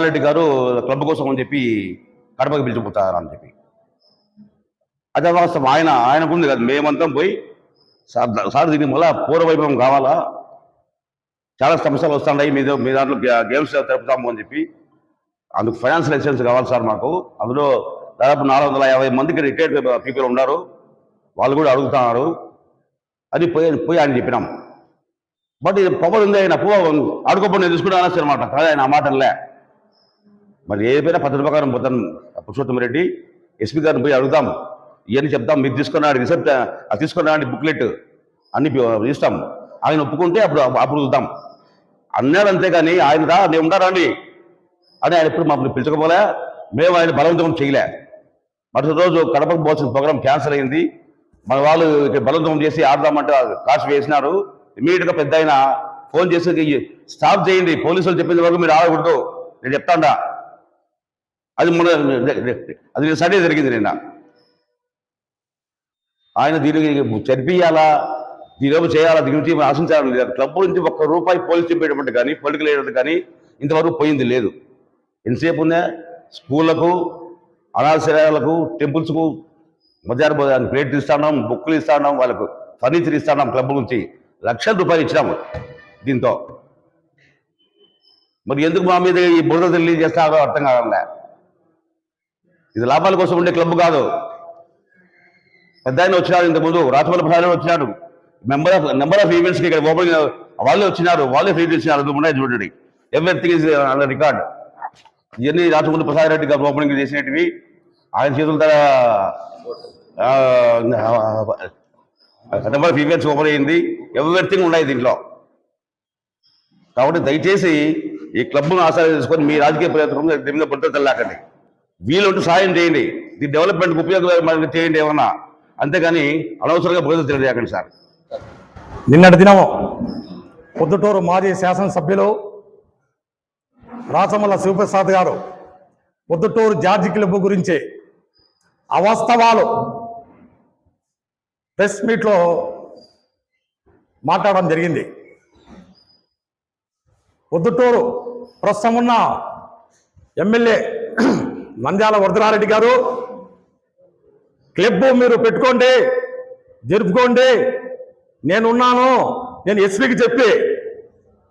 ప్రసాద్ గారు క్లబ్ కోసం అని చెప్పి కడపకి పిలిచిపోతారని చెప్పి. అదే వాస్తవం. ఆయన ఆయనకుంది కదా. మేమంతా పోయి సార్ సార్ దీని మళ్ళా పూర్వవైభవం కావాలా? చాలా సమస్యలు వస్తున్నాయి. మీ మీ దాంట్లో గేమ్స్ తెలుపుతాము అని చెప్పి. అందుకు ఫైనాన్షియల్ లైసెన్స్ కావాలి సార్ మాకు. అందులో దాదాపు నాలుగు వందల యాభై మందికి రిటైర్డ్ పీపుల్ ఉన్నారు. వాళ్ళు కూడా అడుగుతున్నారు. అది పోయి పోయి ఆయన చెప్పినాం. బట్ ఇది పవర్ ఉంది ఆయన పో అడుగుపడి నేను తీసుకుంటాను అనమాట కాదు ఆయన ఆ మాటలే. మరి ఏదైనా పద్ధతి ప్రకారం పోతాను పురుషోత్తమ రెడ్డి ఎస్పీ గారిని పోయి అడుగుతాం ఇవన్నీ చెప్తాం మీరు తీసుకున్నాడు రిసెప్ట్ అది తీసుకున్నాడు బుక్లెట్ అన్ని ఇస్తాం. ఆయన ఒప్పుకుంటే అప్పుడు అప్పుడు చూద్దాం. అన్నాడు అంతేగాని ఆయన రా నేను ఉండరా అండి అని ఆయన ఎప్పుడు మమ్మల్ని పిలుచుకోపోలే. మేము ఆయన బలవంతం చేయలే. మరుసటి రోజు కడపకు పోవాల్సిన ప్రోగ్రామ్ క్యాన్సిల్ అయింది. మన వాళ్ళు ఇక్కడ బలవంతం చేసి ఆడదామంటే కాసు వేసినారు. ఇమీడియట్గా పెద్ద ఆయన ఫోన్ చేసి స్టాప్ చేయండి. పోలీసులు చెప్పిన వరకు మీరు ఆడకూడదు. నేను చెప్తాండా. అది మన అది నేను సడే జరిగింది నిన్న. ఆయన దీనికి చనిపించాలా దీని చేయాలా? దీని నుంచి ఆశించాలని లేదు. క్లబ్ నుంచి ఒక్క రూపాయి పోలీస్ చెప్పేటప్పుడు కానీ పొలిటికల్ కానీ ఇంతవరకు పోయింది లేదు. ఎంతసేపు ఉందా? స్కూళ్ళకు అనాశాలకు టెంపుల్స్కు మధ్యాహ్నం భోజనానికి ప్లేట్ ఇస్తాం బుక్కులు ఇస్తాం వాళ్ళకు ఫర్నిచర్ ఇస్తాం క్లబ్ నుంచి లక్షల రూపాయలు ఇచ్చినాము దీంతో. మరి ఎందుకు మా మీద ఈ బురద తల్లి అర్థం కావాలే ఇది లాభాల కోసం ఉండే క్లబ్ కాదు. పెద్ద ఆయన వచ్చినాడు ఇంతకుముందు రాచమల్లి ప్రసాద్ వచ్చినాడు మెంబర్ ఆఫ్ నెంబర్ ఆఫ్ ఈవెంట్స్కి ఇక్కడ ఓపెనింగ్ వాళ్ళే వచ్చినారు వాళ్ళే ఫ్రీ చేసినారు అందుకున్నాయి ఉన్నాయి చూడండి. ఎవ్రీథింగ్ ఇస్ అండర్ రికార్డ్ ఇవన్నీ రాచమల్లి ప్రసాద్ రెడ్డి గారు ఓపెనింగ్ చేసినవి ఆయన చేతుల నెంబర్ ఆఫ్ ఈవెంట్స్ ఓపెన్ అయింది. ఎవ్రీథింగ్ ఉన్నాయి దీంట్లో. కాబట్టి దయచేసి ఈ క్లబ్ను ఆశ్రయం చేసుకొని మీ రాజకీయ ప్రయత్నం దీని మీద తెల్లాకండి. వీలుంటే సాయం చేయండి. ఇది డెవలప్మెంట్కి ఉపయోగపడి చేయండి ఏమన్నా. అంతేగాని అనవసరంగా బోధన తెలియజేయకండి సార్. నిన్నటి దినం పొద్దుటూరు మాజీ శాసనసభ్యులు రాచమల్ల శివప్రసాద్ గారు పొద్దుటూరు జార్జి క్లబ్ గురించి అవాస్తవాలు ప్రెస్ మీట్లో మాట్లాడడం జరిగింది. పొద్దుటూరు ప్రస్తుతం ఉన్న ఎమ్మెల్యే నంద్యాల వరదరారెడ్డి గారు క్లబ్ మీరు పెట్టుకోండి జరుపుకోండి నేనున్నాను నేను ఎస్పీకి చెప్పి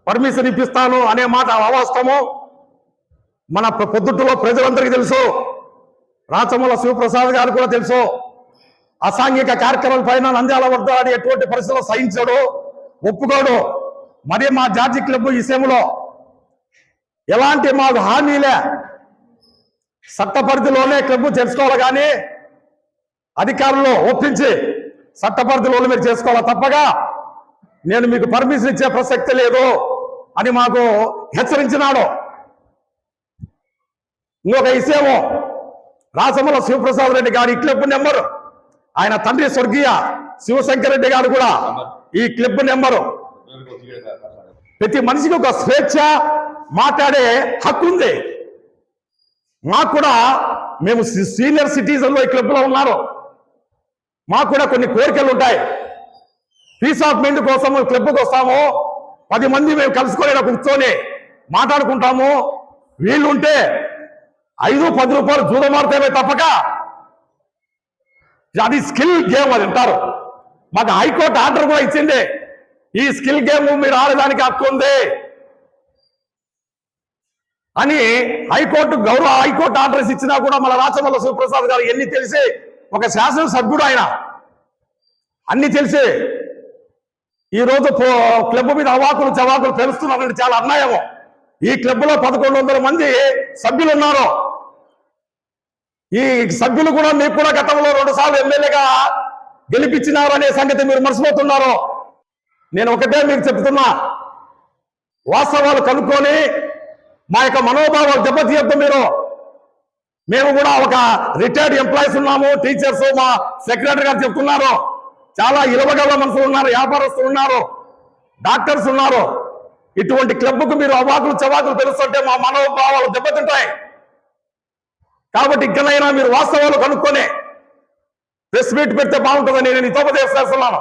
పర్మిషన్ ఇప్పిస్తాను అనే మాట అవాస్తవము. మన ప్ర- పొద్దుట్టులో ప్రజలందరికీ తెలుసు రాచమల్ల శివప్రసాద్ గారు కూడా తెలుసు అసాంఘిక కార్యక్రమాల పైన నంద్యాల వద్ద అని ఎటువంటి పరిస్థితుల్లో సహించడు ఒప్పుకోడు. మరి మా జార్జి క్లబ్ ఈ విషయంలో ఎలాంటి మాకు హామీలే చట్ట పరిధిలోనే క్లబ్ తెలుసుకోవాలి కానీ అధికారులు ఒప్పించి చట్ట పరిధిలోనే మీరు చేసుకోవాలి తప్పగా నేను మీకు పర్మిషన్ ఇచ్చే ప్రసక్తి లేదు అని మాకు హెచ్చరించినాడు. ఇంకొక విషయము రాసమల శివప్రసాద్ రెడ్డి గారి ఈ క్లబ్ నెంబరు ఆయన తండ్రి స్వర్గీయ శివశంకర్ రెడ్డి గారు కూడా ఈ క్లబ్ నెంబరు. ప్రతి మనిషికి ఒక స్వేచ్ఛ మాట్లాడే హక్కు ఉంది. మాకు కూడా మేము సీనియర్ సిటిజన్లో ఈ క్లబ్లో ఉన్నారు. మాకు కూడా కొన్ని కోరికలు ఉంటాయి. పీస్ ఆఫ్ మైండ్ కోసం క్లబ్కి వస్తాము. పది మంది మేము కలుసుకొని కూర్చొని మాట్లాడుకుంటాము. వీళ్ళుంటే ఐదు పది రూపాయలు జూదమారుతామే తప్పక. అది స్కిల్ గేమ్ అది అంటారు. మాకు హైకోర్టు ఆర్డర్ కూడా ఇచ్చింది. ఈ స్కిల్ గేమ్ మీరు ఆడడానికి హక్కు ఉంది. అని హైకోర్టు గౌరవ హైకోర్టు ఆర్డర్స్ ఇచ్చినా కూడా మన రాచమల్ల శివప్రసాద్ గారు ఎన్ని తెలిసి ఒక శాసనసభ్యుడు ఆయన. అన్ని తెలిసి. ఈ రోజు పో- క్లబ్ మీద అవాకులు చవాకులు పెరుస్తున్నారంటే చాలా అన్నాయమో ఈ క్లబ్లో పదకొండు వందల మంది సభ్యులు ఉన్నారు. ఈ సభ్యులు కూడా మీకు కూడా గతంలో రెండు సార్లు ఎమ్మెల్యేగా గెలిపించినారు అనే సంగతి మీరు మర్చిపోతున్నారు. నేను ఒకటే మీకు చెప్తున్నా. వాస్తవాలు కనుక్కొని మా యొక్క మనోభావాలు దెబ్బతీయద్దు మీరు. మేము కూడా ఒక రిటైర్డ్ ఎంప్లాయీస్ ఉన్నాము టీచర్స్ మా సెక్రటరీ గారు చెప్తున్నారు. చాలా ఇరవగల మనుషులు ఉన్నారు వ్యాపారస్తులు ఉన్నారు డాక్టర్స్ ఉన్నారు. ఇటువంటి క్లబ్కు మీరు అవాకులు చవాకులు తెలుస్తుంటే మా మనోభావాలు దెబ్బతింటాయి. కాబట్టి ఇక్కడైనా మీరు వాస్తవాలు కనుక్కొని ప్రెస్ మీట్ పెడితే బాగుంటుందని నేను ఉపదేశం చేస్తున్నాను.